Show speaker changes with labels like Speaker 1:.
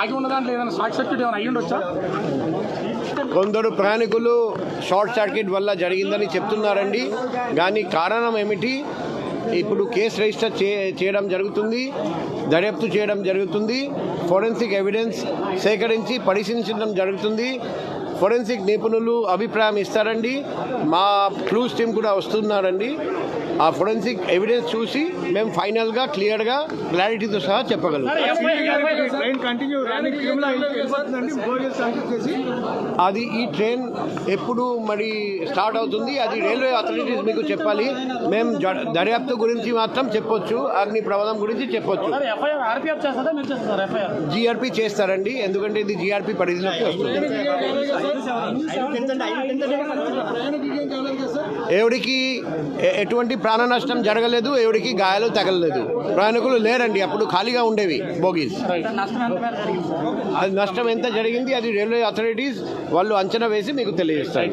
Speaker 1: ఆగి ఉన్న దాంట్లో ఏదైనా షార్ట్ సర్క్యూట్ ఏమైనా అయ్యి ఉండొచ్చా?
Speaker 2: కొందరు ప్రయాణికులు షార్ట్ సర్క్యూట్ వల్ల జరిగిందని చెప్తున్నారండి. కానీ కారణం ఏమిటి? ఇప్పుడు కేసు రిజిస్టర్ చేయడం జరుగుతుంది దర్యాప్తు చేయడం జరుగుతుంది ఫోరెన్సిక్ ఎవిడెన్స్ సేకరించి పరిశీలించడం జరుగుతుంది. ఫోరెన్సిక్ నిపుణులు అభిప్రాయం ఇస్తారండి. మా క్లూస్ టీం కూడా వస్తున్నారండి. ఆ ఫోరెన్సిక్ ఎవిడెన్స్ చూసి మేము ఫైనల్గా క్లియర్గా క్లారిటీతో సహా
Speaker 3: చేసి.
Speaker 2: అది ఈ ట్రైన్ ఎప్పుడు మరి స్టార్ట్ అవుతుంది అది రైల్వే అథారిటీస్ మీకు చెప్పాలి. మేము దర్యాప్తు గురించి మాత్రం చెప్పొచ్చు అగ్ని ప్రమాదం గురించి చెప్పొచ్చు.
Speaker 1: సార్ ఎఫ్ఐఆర్ ఆర్పిఎఫ్ చేస్తారా మీరు చేస్తారు సార్ ఎఫ్ఐఆర్?
Speaker 2: జీఆర్పీ చేస్తారండి ఎందుకంటే ఇది జీఆర్పీ పరిధిలోకి వస్తుంది. ఎవడికి ఎటువంటి ప్రాణ నష్టం జరగలేదు ఎవడికి గాయాలు తగలలేదు. ప్రయాణికులు లేరండి అప్పుడు ఖాళీగా ఉండేవి బోగీస్. అది నష్టం ఎంత జరిగింది అది రైల్వే అథారిటీస్ వాళ్ళు అంచనా వేసి మీకు తెలియజేస్తారు.